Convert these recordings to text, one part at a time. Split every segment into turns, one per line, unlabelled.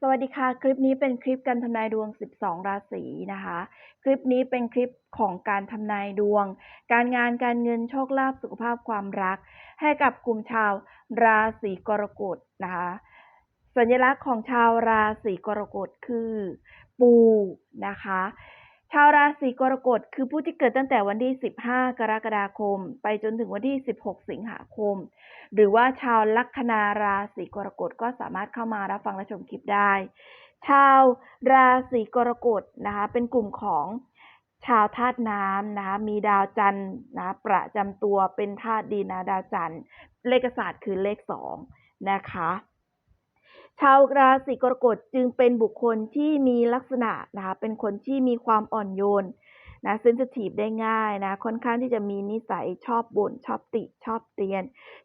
สวัสดีค่ะ คลิปนี้เป็นคลิปการทำนายดวง 12 ราศีนะคะ คลิปนี้เป็นคลิปของการทำนายดวง การงานการเงินโชคลาภสุขภาพความรัก ให้กับกลุ่มชาวราศีกรกฎนะคะ สัญลักษณ์ของชาวราศีกรกฎคือ ปูนะคะ ชาวราศีกรกฎคือผู้ที่เกิดตั้งแต่วันที่ 15 กรกฎาคม ไปจนถึงวันที่ 16 สิงหาคม หรือว่าชาวลัคนาราศีกรกฎก็สามารถเข้ามารับฟังและชมคลิปได้ ชาวราศีกรกฎนะคะเป็นกลุ่มของชาวธาตุน้ำนะคะมีดาวจันทร์นะประจำตัวเป็นธาตุดินนะดาวจันทร์เลขศาสตร์คือเลขสองนะคะ ชาวราศีกรกฎจึงเป็นบุคคลที่มีลักษณะนะคะเป็นคนที่มีความอ่อนโยนนะเซนซิทีฟได้ง่ายนะค่อนข้างที่จะมีนิสัยชอบบ่นชอบติ ชอบเตียน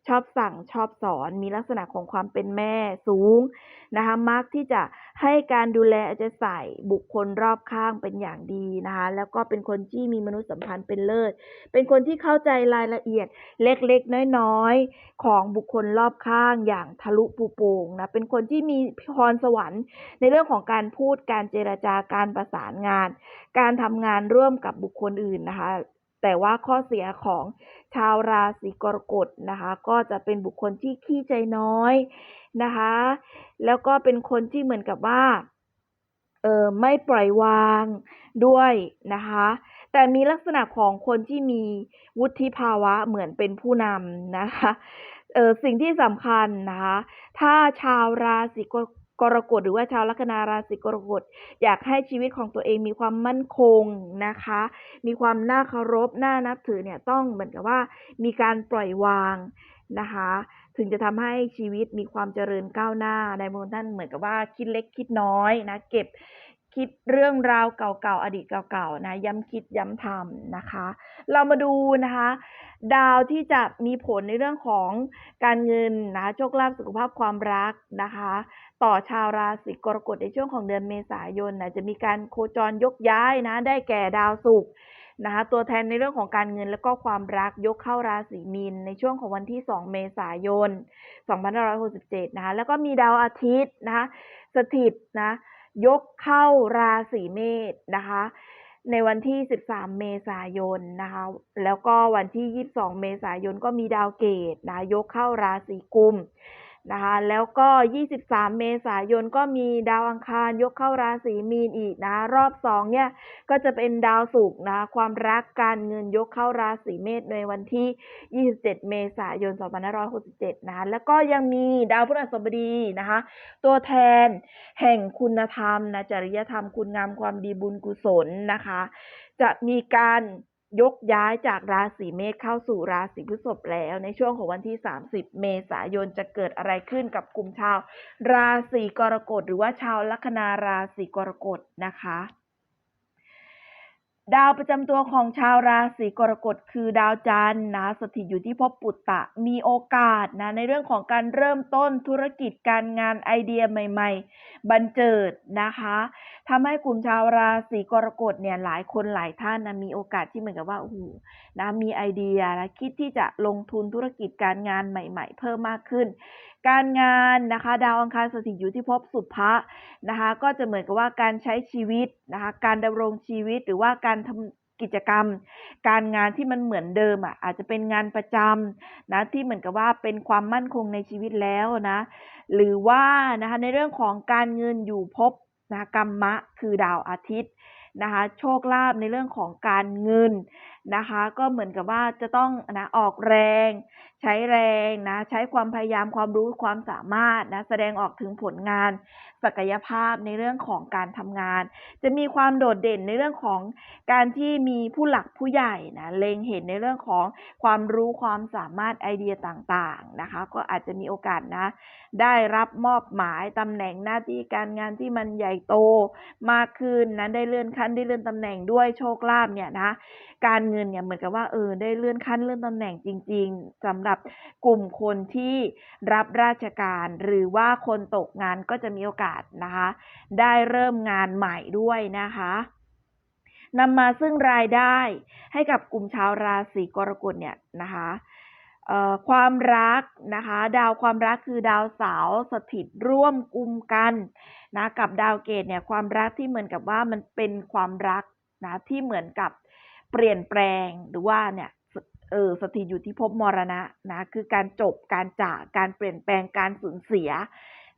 ชอบสั่งชอบสอน มีลักษณะของความเป็นแม่สูงนะคะมักที่จะ ให้การดูแลเอาใจใส่บุคคลรอบข้างเป็นอย่างดีนะคะแล้วก็เป็นคนที่มีมนุษยสัมพันธ์เป็นเลิศ เป็นคนที่เข้าใจรายละเอียดเล็กๆ น้อยๆ ของบุคคลรอบข้างอย่างทะลุปูโป่งนะเป็นคนที่มีพรสวรรค์ในเรื่องของการพูดการเจรจาการประสานงาน การทำงานร่วมกับบุคคลอื่นนะคะแต่ว่าข้อเสียของชาวราศีกรกฎนะคะ ก็จะเป็นบุคคลที่ขี้ใจน้อย นะคะ แล้วก็เป็นคนที่เหมือนกับว่าเออไม่ปล่อยวางด้วยนะคะ แต่มีลักษณะของคนที่มีวุฒิภาวะเหมือนเป็นผู้นำนะคะเออสิ่งที่สำคัญนะคะ ถ้าชาวราศีกรกรกฎหรือว่าชาวลัคนาราศีกรกฎอยากให้ชีวิตของตัวเองมีความมั่นคงนะคะ มีความน่าเคารพน่านับถือเนี่ยต้องเหมือนกับว่ามีการปล่อยวางนะคะ ถึงจะทำให้ชีวิตมีความเจริญก้าวหน้าในบางท่านเหมือนกับว่าคิดเล็กคิดน้อยนะ เก็บคิดเรื่องราวเก่าๆ อดีตเก่าๆ นะ ย้ำคิดย้ำทำนะคะ เรามาดูนะคะ ดาวที่จะมีผลในเรื่องของการเงินนะโชคลาภสุขภาพความรักนะคะ ต่อชาวราศีกรกฎในช่วงของเดือนเมษายนนะจะมีการโคจรยกย้ายนะ ได้แก่ดาวศุกร์ นะคะตัวแทนในเรื่องของการเงินและก็ความรักยกเข้าราศีมีนในช่วงของวันที่ 2 เมษายน 2567 นะคะแล้วก็มีดาวอาทิตย์นะคะสถิตนะยกเข้าราศีเมษนะคะในวันที่ 13 เมษายนนะคะแล้วก็วันที่ 22 เมษายนก็มีดาวเกตนะยกเข้าราศีกุม นะคะแล้วก็ 23 เมษายนก็มีดาวอังคารยกเข้าราศีมีนอีกนะรอบ2เนี่ยก็จะเป็นดาวศุกร์นะความรักการเงินยกเข้าราศีเมษในวันที่ 27 เมษายน 2567 นะะแล้วก็ยังมีดาวพฤหัสบดีนะคะตัวแทนแห่งคุณธรรมนะจริยธรรมคุณงามความดีบุญกุศลนะคะ จะมีการ ยกย้ายจากราศีเมษเข้าสู่ราศีพฤษภแล้ว ในช่วงของวันที่ 30 เมษายนจะเกิดอะไรขึ้นกับกลุ่มชาว ราศีกรกฎหรือว่าชาวลัคนาราศีกรกฎนะคะ ดาวประจำตัวของชาวราศีกรกฎคือดาวจันทร์นะสถิตอยู่ที่ภพปุตตะ มีโอกาสนะในเรื่องของการเริ่มต้นธุรกิจการงานไอเดียใหม่ๆ บันเจิดนะคะทำให้กลุ่มชาวราศีกรกฎเนี่ยหลายคนหลายท่านนะมีโอกาสที่เหมือนกับว่าโอ้โหนะมีไอเดียนะคิดที่จะลงทุนธุรกิจการงานใหม่ ๆ เพิ่มมากขึ้น การงานนะคะ ดาวอังคารสถิตอยู่ที่ภพสุภะนะคะ ก็จะเหมือนกับว่าการใช้ชีวิตนะคะ การดำรงชีวิตหรือว่าการทำกิจกรรม การงานที่มันเหมือนเดิมอะอาจจะเป็นงานประจำนะที่เหมือนกับว่าเป็นความมั่นคงในชีวิตแล้วนะ หรือว่านะคะในเรื่องของการเงินอยู่ภพนะกรรมะคือดาวอาทิตย์นะคะโชคลาภในเรื่องของการเงินนะคะ ก็เหมือนกับว่าจะต้องนะออกแรง ใช้แรงนะ ใช้ความพยายามความรู้ความสามารถนะ แสดงออกถึงผลงาน ศักยภาพในเรื่องของการทำงาน จะมีความโดดเด่นในเรื่องของการที่มีผู้หลักผู้ใหญ่นะเล็งเห็นในเรื่องของความรู้ความสามารถไอเดียต่างๆนะคะ ก็อาจจะมีโอกาสนะ ได้รับมอบหมายตำแหน่งหน้าที่การงานที่มันใหญ่โตมากขึ้นนะได้เลื่อนขั้นได้เลื่อนตำแหน่งด้วยโชคลาภเนี่ยนะ การเงินเนี่ยเหมือนกับว่าเออได้เลื่อนขั้นเลื่อนตำแหน่งจริง ๆสำหรับกลุ่มคนที่รับราชการ หรือว่าคนตกงานก็จะมีโอกาสนะคะ ได้เริ่มงานใหม่ด้วยนะคะนำมาซึ่งรายได้ให้กับกลุ่มชาวราศีกรกฎเนี่ยนะคะความรักนะคะ ดาวความรักคือดาวเสาร์สถิตร่วมกุมกันนะกับดาวเกตเนี่ยความรักที่เหมือนกับว่ามันเป็นความรักนะที่เหมือนกับเปลี่ยนแปลงหรือว่าเนี่ยสเออสถิตอยู่ที่ภพมรณะนะคือการจบการจากการเปลี่ยนแปลงการสูญเสีย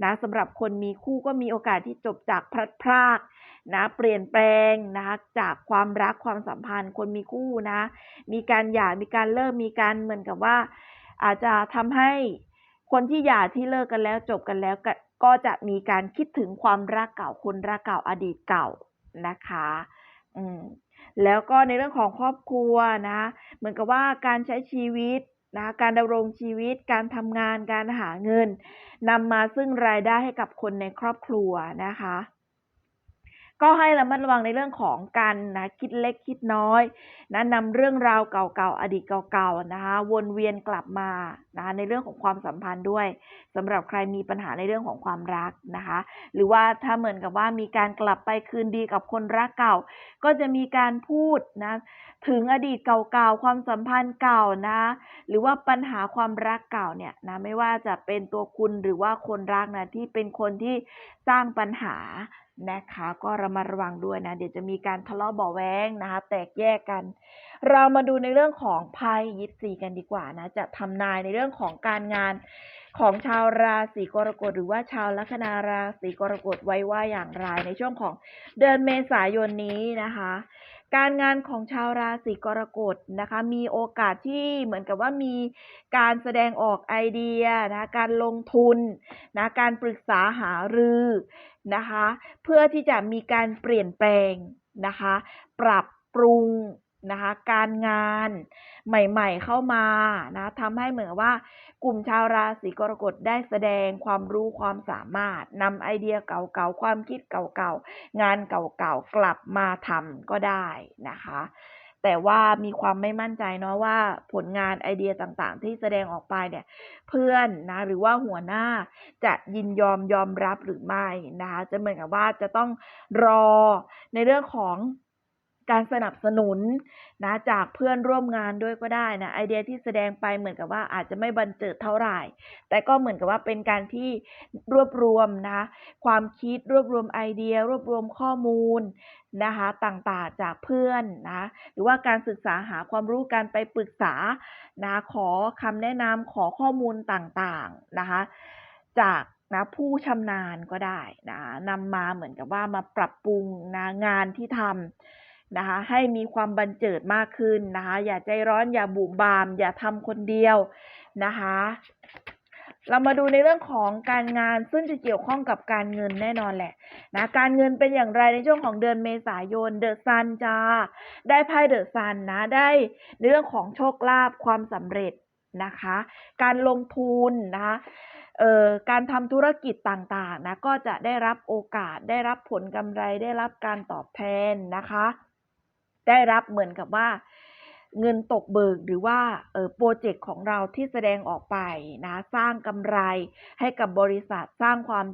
นะสำหรับคนมีคู่ก็มีโอกาสที่จบจากพลัดพรากนะเปลี่ยนแปลงนะคะจากความรักความสัมพันธ์ คนมีคู่นะ มีการหย่ามีการเลิกมีการเหมือนกับว่า อาจจะทำให้คนที่หย่าที่เลิกกันแล้วจบกันแล้วกก็จะมีการคิดถึงความรักเก่าคนรักเก่าอดีตเก่านะคะอืมแล้วก็ในเรื่องของครอบครัวนะ เหมือนกับว่าการใช้ชีวิต นะการดำรงชีวิต การทำงาน การหาเงินนำมาซึ่งรายได้ให้กับคนในครอบครัวนะคะ ก็ให้ระมัดระวังในเรื่องของการนะคิดเล็กคิดน้อยนะนำเรื่องราวเก่าๆอดีตเก่าๆนะคะวนเวียนกลับมานะคะในเรื่องของความสัมพันธ์ด้วยสำหรับใครมีปัญหาในเรื่องของความรักนะคะ หรือว่าถ้าเหมือนกับว่ามีการกลับไปคืนดีกับคนรักเก่า ก็จะมีการพูดนะถึงอดีตเก่าๆความสัมพันธ์เก่านะหรือว่าปัญหาความรักเก่าเนี่ยนะไม่ว่าจะเป็นตัวคุณหรือว่าคนรักนะที่เป็นคนที่สร้างปัญหานะคะ ก็ระมัดระวังด้วยนะ เดี๋ยวจะมีการทะเลาะเบาะแว้งนะคะ แตกแยกกัน เรามาดูในเรื่องของไพ่ยิปซีกันดีกว่านะ จะทำนายในเรื่องของการงานของชาวราศีกรกฎหรือว่าชาวลัคนาราศีกรกฎไว้ว่าอย่างไรในช่วงของเดือนเมษายนนี้นะคะ การงานของชาวราศีกรกฎนะคะ มีโอกาสที่เหมือนกับว่ามีการแสดงออกไอเดียนะการลงทุนนะการปรึกษาหารือ นะคะ เพื่อที่จะมีการเปลี่ยนแปลงนะคะ ปรับปรุงนะคะการงานใหม่ๆเข้ามานะทำให้เหมือนว่ากลุ่มชาวราศีกรกฎได้แสดงความรู้ความสามารถนำไอเดียเก่าๆความคิดเก่าๆงานเก่าๆกลับมาทำก็ได้นะคะ แต่ว่ามีความไม่มั่นใจเนาะว่าผลงานไอเดียต่างๆ ที่แสดงออกไปเนี่ย เพื่อนนะหรือว่าหัวหน้าจะยินยอมยอมรับหรือไม่นะคะ จะเหมือนกับว่าจะต้องรอในเรื่องของการสนับสนุนนะจากเพื่อนร่วมงานด้วยก็ได้นะไอเดียที่แสดงไปเหมือนกับว่าอาจจะไม่บันเจิดเท่าไหร่ แต่ก็เหมือนกับว่าเป็นการที่รวบรวมนะความคิดรวบรวมไอเดีย รวบรวมข้อมูล นะคะต่างๆจากเพื่อนนะหรือว่าการศึกษาหาความรู้การไปปรึกษานะขอคำแนะนำขอข้อมูลต่างๆนะคะจากนะผู้ชำนาญก็ได้นะนำมาเหมือนกับว่ามาปรับปรุงนะงานที่ทำนะคะให้มีความบันเจิดมากขึ้นนะคะอย่าใจร้อนอย่าบุ่มบาม อย่าทำคนเดียวนะคะ เรามาดูในเรื่องของการงานซึ่งจะเกี่ยวข้องกับการเงินแน่นอนแหละนะการเงินเป็นอย่างไรในช่วงของเดือนเมษายนเดอะซันจ้าได้ไพ่เดอะซันนะได้ในเรื่องของโชคลาภความสำเร็จนะคะ การลงทุนนะคะเอ่อการทำธุรกิจต่างๆนะก็จะได้รับโอกาสได้รับผลกำไรได้รับการตอบแทนนะคะ ได้รับเหมือนกับว่า เงินตกเบิกหรือว่าโปรเจกต์ของเราที่แสดงออกไปนะสร้างกำไรให้กับบริษัทสร้างความ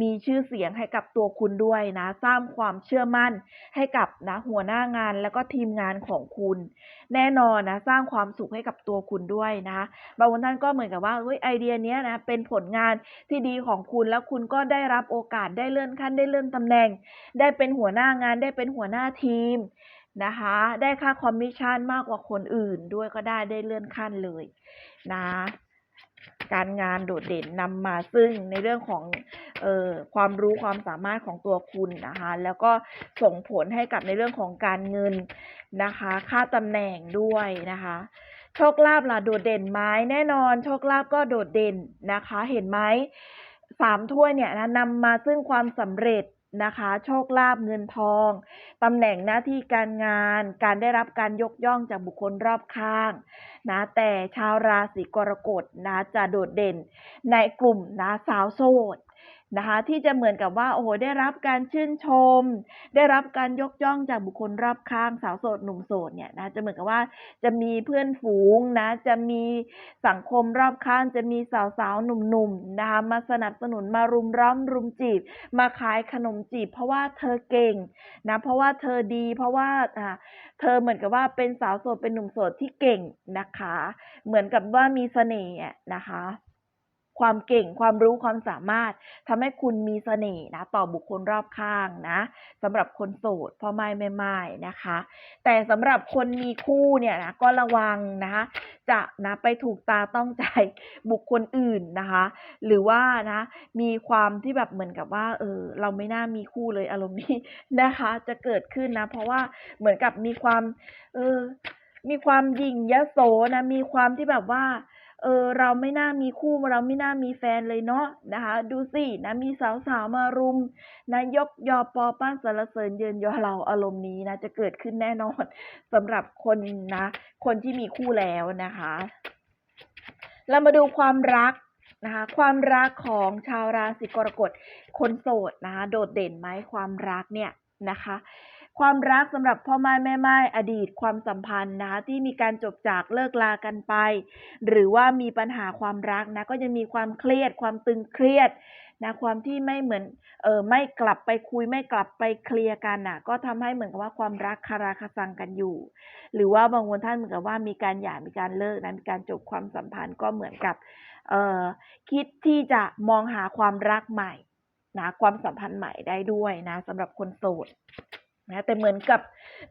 มีชื่อเสียงให้กับตัวคุณด้วยนะสร้างความเชื่อมั่นให้กับนะหัวหน้างานแล้วก็ทีมงานของคุณ แน่นอนนะสร้างความสุขให้กับตัวคุณด้วยนะบางท่านก็เหมือนกับว่าเฮ้ยไอเดียนี้นะเป็นผลงานที่ดีของคุณแล้วคุณก็ได้รับโอกาสได้เลื่อนขั้นได้เลื่อนตำแหน่ง ได้เป็นหัวหน้างานได้เป็นหัวหน้าทีม นะคะ ได้ค่าคอมมิชชั่นมากกว่าคนอื่นด้วยก็ได้ได้เลื่อนขั้นเลยนะการงานโดดเด่นนำมาซึ่งในเรื่องของออความรู้ความสามารถของตัวคุณนะคะ แล้วก็ส่งผลให้กับในเรื่องของการเงินนะคะ ค่าตำแหน่งด้วยนะคะ โชคลาภล่ะโดดเด่นไหมแน่นอน โชคลาภก็โดดเด่นนะคะ เห็นไหมสามถ้วยเนี่ยนะนำมาซึ่งความสำเร็จ นะคะ โชคลาภเงินทองตำแหน่งหน้าที่การงาน การได้รับการยกย่องจากบุคคลรอบข้างนะแต่ชาวราศีกรกฎนะจะโดดเด่นในกลุ่มนะสาวโสด นะคะที่จะเหมือนกับว่าโอ้โหได้รับการชื่นชม ได้รับการยกย่องจากบุคคลรอบข้างสาวโสดหนุ่มโสดเนี่ยนะจะเหมือนกับว่าจะมีเพื่อนฝูงนะจะมีสังคมรอบข้าง จะมีสาวๆหนุ่มๆนนะคะมาสนับสนุนมารุมร้อมรุมจีบ มาขายขนมจีบ เพราะว่าเธอเก่งนะเพราะว่าเธอดีเพราะว่าอ่าเธอเหมือนกับว่าเป็นสาวโสดเป็นหนุ่มโสดที่เก่งนะคะ เหมือนกับว่ามีเสน่ห์นะคะ ความเก่งความรู้ความสามารถทำให้คุณมีเสน่ห์นะต่อบุคคลรอบข้างนะสำหรับคนโสดพ่อไม้แม่ไม้นะคะ แต่สำหรับคนมีคู่เนี่ยนะก็ระวังนะคะจะนะไปถูกตาต้องใจบุคคลอื่นนะคะ หรือว่านะมีความที่แบบเหมือนกับว่าเออเราไม่น่ามีคู่เลยอารมณ์นี้นะคะ จะเกิดขึ้นนะ เพราะว่าเหมือนกับมีความเออมีความยิ่งยโสนะมีความที่แบบว่า เออเราไม่น่ามีคู่เราไม่น่ามีแฟนเลยเนาะนะคะ ดูสินะมีสาวๆมารุมนะยกยอปอป้านสรรเสริญเยินยอเราอารมณ์นี้นะจะเกิดขึ้นแน่นอนสำหรับคนนะ คนที่มีคู่แล้วนะคะ เรามาดูความรักนะคะความรักของชาวราศีกรกฎคนโสดนะคะโดดเด่นไหมความรักเนี่ยนะคะ ความรักสำหรับพ่อไม้แม่ไม้อดีตความสัมพันธ์นะคะที่มีการจบจากเลิกลากันไป หรือว่ามีปัญหาความรักนะก็จะมีความเครียดความตึงเครียดนะความที่ไม่เหมือนเออไม่กลับไปคุยไม่กลับไปเคลียร์กันน่ะ ก็ทำให้เหมือนกับว่าความรักคาราคาซังกันอยู่ หรือว่าบางคนท่านเหมือนกับว่ามีการหย่ามีการเลิกนะมีการจบความสัมพันธ์ก็เหมือนกับเออคิดที่จะมองหาความรักใหม่นะความสัมพันธ์ใหม่ได้ด้วยนะสำหรับคนโสด นะแต่เหมือนกับ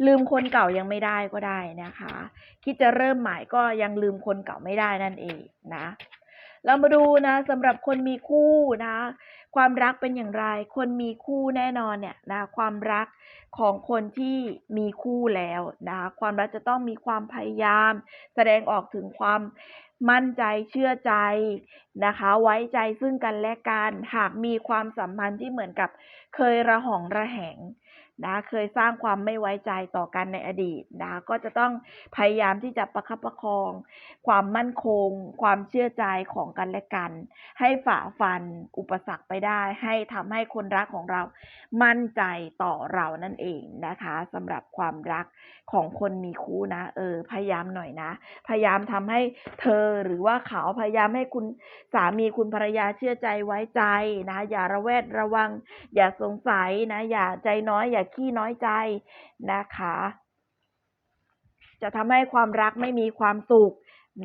ลืมคนเก่ายังไม่ได้ก็ได้นะคะ คิดจะเริ่มใหม่ก็ยังลืมคนเก่าไม่ได้นั่นเองนะ เรามาดูนะสำหรับคนมีคู่นะ ความรักเป็นอย่างไร คนมีคู่แน่นอนเนี่ยนะความรักของคนที่มีคู่แล้วนะความรักจะต้องมีความพยายาม แสดงออกถึงความมั่นใจเชื่อใจนะคะ ไว้ใจซึ่งกันและกันหากมีความสัมพันธ์ที่เหมือนกับเคยระหองระแหง นะเคยสร้างความไม่ไว้ใจต่อกันในอดีตนะก็จะต้องพยายามที่จะประคับประคอง ความมั่นคง ความเชื่อใจของกันและกัน ให้ฝ่าฟันอุปสรรคไปได้ ให้ทำให้คนรักของเรามั่นใจต่อเรานั่นเองนะคะสำหรับความรักของคนมีคู่นะ เออ พยายามหน่อยนะ พยายามทำให้เธอหรือว่าเขาพยายามให้คุณสามีคุณภรรยาเชื่อใจไว้ใจนะ อย่าระแวดระวัง อย่าสงสัยนะ อย่าใจน้อยอย่าขี้น้อยใจนะคะ จะทำให้ความรักไม่มีความสุข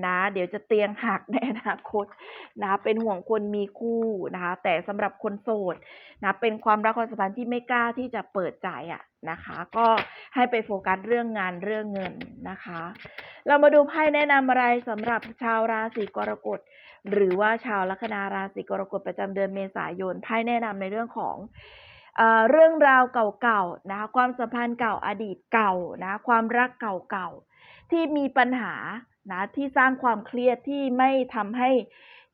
นะเดี๋ยวจะเตียงหักในอนาคตนะเป็นห่วงคนมีคู่นะคะแต่สำหรับคนโสดนะเป็นความรักความสัมพันธ์ที่ไม่กล้าที่จะเปิดใจอะนะคะ ก็ให้ไปโฟกัสเรื่องงานเรื่องเงินนะคะ เรามาดูไพ่แนะนำอะไรสำหรับชาวราศีกรกฎหรือว่าชาวลัคนาราศีกรกฎประจำเดือนเมษายนไพ่แนะนำในเรื่องของ เรื่องราวเก่าๆนะคะความสัมพันธ์เก่าอดีตเก่านะความรักเก่าๆที่มีปัญหานะที่สร้างความเครียดที่ไม่ทำให้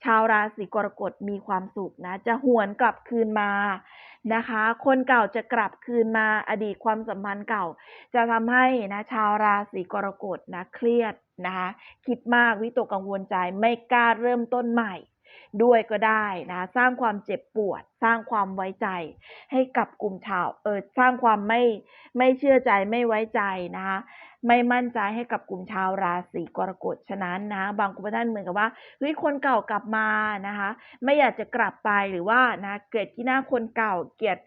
ชาวราศีกรกฎมีความสุขนะจะหวนกลับคืนมานะคะ คนเก่าจะกลับคืนมาอดีตความสัมพันธ์เก่า จะทำให้นะชาวราศีกรกฎนะเครียดนะคะคิดมากวิตกกังวลใจไม่กล้าเริ่มต้นใหม่ ด้วยก็ได้นะ สร้างความเจ็บปวด สร้างความไว้ใจ ให้กับกลุ่มชาวเออสร้างความไม่ไม่เชื่อใจไม่ไว้ใจนะคะไม่มั่นใจให้กับกลุ่มชาวราศีกรกฎฉะนั้นนะ บางคนท่านเหมือนกับว่าเฮ้ยคนเก่ากลับมานะคะ ไม่อยากจะกลับไปหรือว่านะเกลียดที่หน้าคนเก่าเกลียด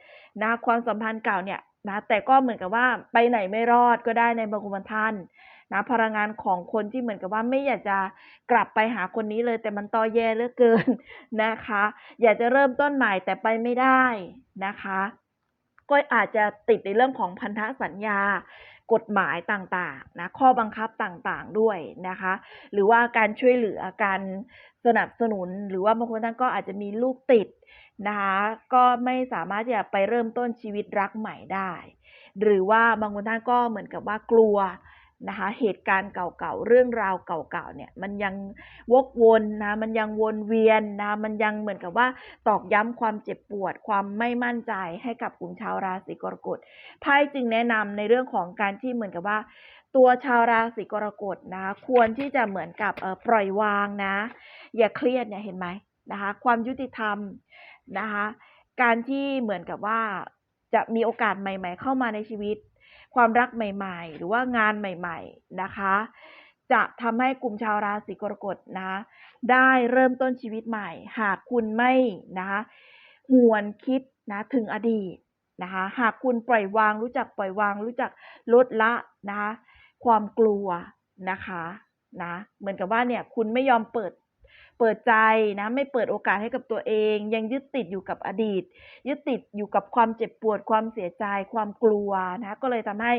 นะความสัมพันธ์เก่าเนี่ยนะแต่ก็เหมือนกับว่าไปไหนไม่รอดก็ได้ในบางคนท่าน นะพลังงานของคนที่เหมือนกับว่าไม่อยากจะกลับไปหาคนนี้เลย แต่มันต่อแย่เหลือเกินนะคะ อยากจะเริ่มต้นใหม่แต่ไปไม่ได้นะคะ ก็อาจจะติดในเรื่องของพันธสัญญากฎหมายต่างๆนะข้อบังคับต่างๆด้วยนะคะ หรือว่าการช่วยเหลือการสนับสนุน หรือว่าบางคนท่านก็อาจจะมีลูกติดนะคะก็ไม่สามารถที่จะไปเริ่มต้นชีวิตรักใหม่ได้ หรือว่าบางคนท่านก็เหมือนกับว่ากลัว นะคะเหตุการณ์เก่าๆเรื่องราวเก่าๆเนี่ยมันยังวกวนนะมันยังวนเวียนนะมันยังเหมือนกับว่าตอกย้ำความเจ็บปวด ความไม่มั่นใจให้กับกลุ่มชาวราศีกรกฎไพ่จึงแนะนำในเรื่องของการที่เหมือนกับว่าตัวชาวราศีกรกฎนะควรที่จะเหมือนกับปล่อยวางนะ อย่าเครียดเนี่ยเห็นไหมนะคะความยุติธรรมนะคะการที่เหมือนกับว่าจะมีโอกาสใหม่ ๆ เข้ามาในชีวิต ความรักใหม่ๆ หรือว่างานใหม่ๆนะคะ จะทำให้กลุ่มชาวราศีกรกฎนะได้เริ่มต้นชีวิตใหม่ หากคุณไม่นะคะหวนคิดนะถึงอดีตนะคะหากคุณปล่อยวางรู้จักปล่อยวาง รู้จักลดละนะคะความกลัวนะคะนะเหมือนกับว่าเนี่ยคุณไม่ยอมเปิด เปิดใจนะไม่เปิดโอกาสให้กับตัวเอง ยังยึดติดอยู่กับอดีต ยึดติดอยู่กับความเจ็บปวดความเสียใจ ความกลัวนะก็เลยทำให้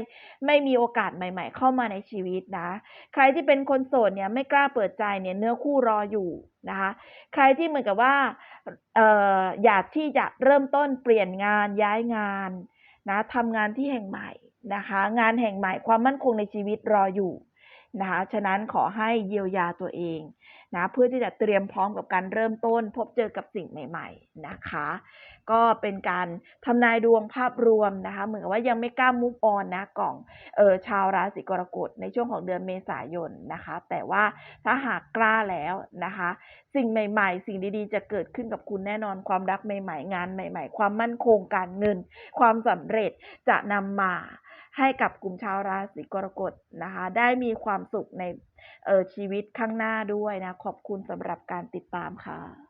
ไม่มีโอกาสใหม่ ๆ เข้ามาในชีวิตนะ ใครที่เป็นคนโสดเนี่ยไม่กล้าเปิดใจเนี่ยเนื้อคู่รออยู่นะคะใครที่เหมือนกับว่าเอออยากที่จะเริ่มต้นเปลี่ยนงานย้ายงานนะทำงานที่แห่งใหม่นะคะ งานแห่งใหม่ความมั่นคงในชีวิตรออยู่นะคะฉะนั้นขอให้เยียวยาตัวเอง นะเพื่อที่จะเตรียมพร้อมกับการเริ่มต้น พบเจอกับสิ่งใหม่ ๆนะคะ ก็เป็นการทำนายดวงภาพรวมนะคะ เหมือนกับว่ายังไม่กล้า move on นะของเออชาวราศีกรกฎในช่วงของเดือนเมษายนนะคะ แต่ว่าถ้าหากกล้าแล้วนะคะ สิ่งใหม่ ๆ สิ่งดีๆ จะเกิดขึ้นกับคุณแน่นอนความรักใหม่ ๆ งานใหม่ ๆ ความมั่นคงการเงิน ความสำเร็จจะนำมา ให้กับกลุ่มชาวราศีกรกฎนะคะ ได้มีความสุขในออชีวิตข้างหน้าด้วยนะ ขอบคุณสำหรับการติดตามค่ะ